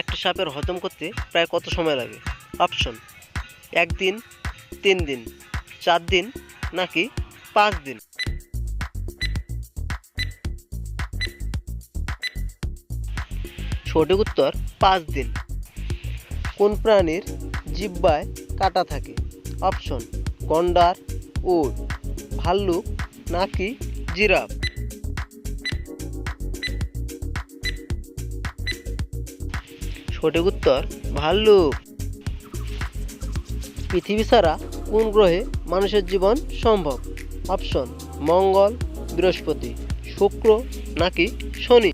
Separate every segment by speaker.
Speaker 1: একটা সাপের হজম করতে প্রায় কত সময় লাগে? অপশন একদিন তিন দিন চার দিন নাকি পাঁচ দিন সঠিক উত্তর পাঁচ দিন কোন প্রাণীর জিব্বায় কাটা থাকে? অপশন গন্ডার, উট, ভাল্লুক, নাকি জিরাফ? সঠিক উত্তর, ভাল্লুক। পৃথিবী ছাড়া কোন গ্রহে মানুষের জীবন সম্ভব? অপশন, মঙ্গল, বৃহস্পতি, শুক্র নাকি শনি?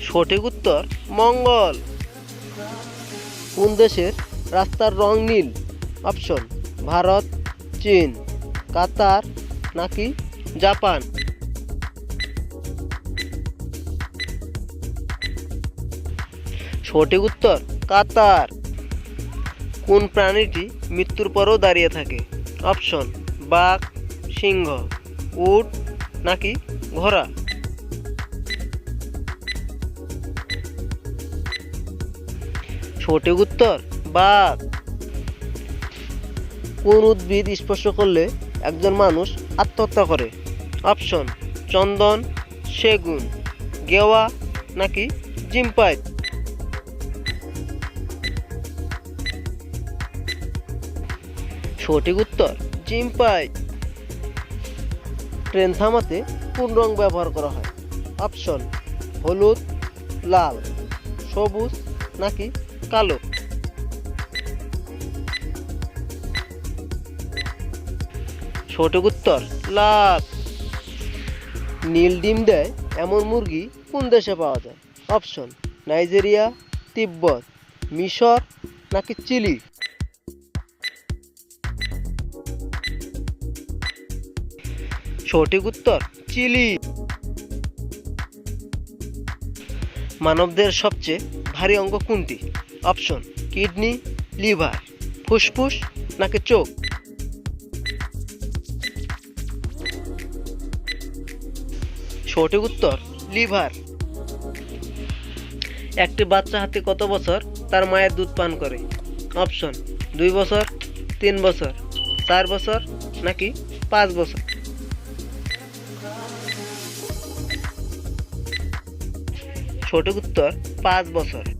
Speaker 1: সঠিক উত্তর, মঙ্গল। কোন দেশের রাস্তার রং নীল? অপশন, ভারত, চীন। কাতার নাকি জাপান? সঠিক উত্তর, কাতার। কোন প্রাণীটি মৃত্যুর পরও দাঁড়িয়ে থাকে? অপশন, বাঘ, সিংহ, উট নাকি ঘোড়া? সঠিক উত্তর, বাঘ। কোন উদ্ভিদ স্পর্শ করলে একজন মানুষ আত্মহত্যা করে? অপশন, চন্দন, সেগুন, গেওয়া নাকি জিম্পাইট সঠিক উত্তর জিম্পাই ট্রেন থামাতে কোন রং ব্যবহার করা হয়? অপশন, হলুদ, লাল, সবুজ নাকি কালো? সঠিক উত্তর লাল। নীল ডিম দেয় এমন মুরগি কোন দেশে পাওয়া যায়? অপশন, নাইজেরিয়া, তিব্বত, মিশর নাকি চিলি? সঠিক উত্তর চিলি। মানবদের সবচেয়ে ভারী অঙ্গ কোনটি? Option, kidney, liver. ফুসফুস নাকি চোখ? সঠিক উত্তর, লিভার। একটি বাচ্চা হাতে কত বছর তার মায়ের দুধ পান করে? অপশন, দুই বছর, তিন বছর, চার বছর নাকি পাঁচ বছর? সঠিক উত্তর পাঁচ বছর